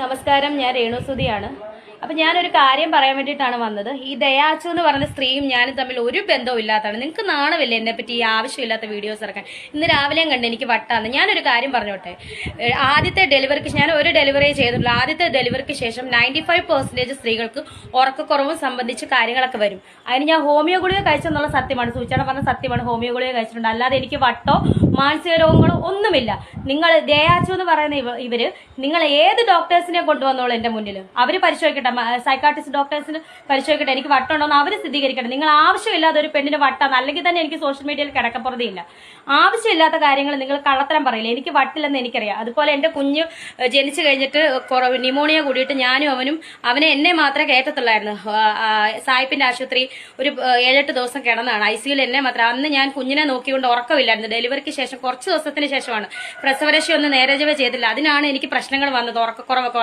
നമസ്കാരം ഞാൻ രേണുസുതിയാണ്. അപ്പൊ ഞാനൊരു കാര്യം പറയാൻ വേണ്ടിയിട്ടാണ് വന്നത്. ഈ ദയാച്ചു എന്ന് പറഞ്ഞ സ്ത്രീയും ഞാനും തമ്മിൽ ഒരു ബന്ധവും ഇല്ലാത്തതാണ് നിങ്ങൾക്ക് നാണമില്ല എന്നെ പറ്റി ഈ ആവശ്യമില്ലാത്ത വീഡിയോസ് ഇറക്കാൻ? ഇന്ന് രാവിലെയും കണ്ട് എനിക്ക് വട്ടാന്ന്. ഞാനൊരു കാര്യം പറഞ്ഞോട്ടെ. ആദ്യത്തെ ഡെലിവറിക്ക് ഞാൻ ഒരു ഡെലിവറി ചെയ്തിട്ടുള്ളൂ ആദ്യത്തെ ഡെലിവറിക്ക് ശേഷം നയന്റി ഫൈവ് പെർസെന്റേജ് സ്ത്രീകൾക്ക് ഉറക്കക്കുറവും സംബന്ധിച്ച് കാര്യങ്ങളൊക്കെ വരും. അതിന് ഞാൻ ഹോമിയോ ഗുളിക കഴിച്ചെന്നുള്ള സത്യമാണ്. സൂചന പറഞ്ഞ സത്യമാണ്. ഹോമിയോ ഗുളിക കഴിച്ചിട്ടുണ്ട്. അല്ലാതെ എനിക്ക് വട്ടോ മാനസിക രോഗങ്ങളോ ഒന്നുമില്ല. നിങ്ങൾ ദയാച്ചു എന്ന് പറയുന്ന ഇവ- ഇവർ നിങ്ങൾ ഏത് ഡോക്ടേഴ്സിനെ കൊണ്ടുവന്നോളൂ എന്റെ മുന്നിൽ അവർ പരിശോധിക്കട്ടെ. സൈക്കാട്രിസ്റ്റ് ഡോക്ടേഴ്സിന് പരിശോധിക്കട്ടെ എനിക്ക് വട്ടുണ്ടോ എന്ന് അവർ സ്ഥിരീകരിക്കട്ടെ. നിങ്ങൾ ആവശ്യമില്ലാതെ ഒരു പെണ്ണിന് വട്ടാന്ന് അല്ലെങ്കിൽ തന്നെ എനിക്ക് സോഷ്യൽ മീഡിയയിൽ കിടക്കപ്പുറതിയില്ല. ആവശ്യമില്ലാത്ത കാര്യങ്ങൾ നിങ്ങൾ കള്ളത്തരം പറയില്ല? എനിക്ക് വട്ടില്ലെന്ന് എനിക്കറിയാം. അതുപോലെ എന്റെ കുഞ്ഞ് ജനിച്ചു കഴിഞ്ഞിട്ട് ന്യൂമോണിയ കൂടിയിട്ട് ഞാനും അവനും അവനെ എന്നെ മാത്രമേ കയറ്റത്തുള്ളായിരുന്നു. സായിപ്പിന്റെ ആശുപത്രി ഒരു ഏഴെട്ട് ദിവസം കിടന്നാണ് ഐ സിയിൽ എന്നെ മാത്രം അന്ന് ഞാൻ കുഞ്ഞിനെ നോക്കിക്കൊണ്ട് ഉറക്കമില്ലായിരുന്നു. ഡെലിവറിക്ക് ശേഷം കുറച്ച് ദിവസത്തിന് ശേഷമാണ്. പ്രസവരക്ഷ ഒന്ന് നേരജവ ചെയ്തില്ല. അതിനാണ് എനിക്ക് പ്രശ്നങ്ങൾ വന്നത് ഉറക്കക്കുറവൊക്കെ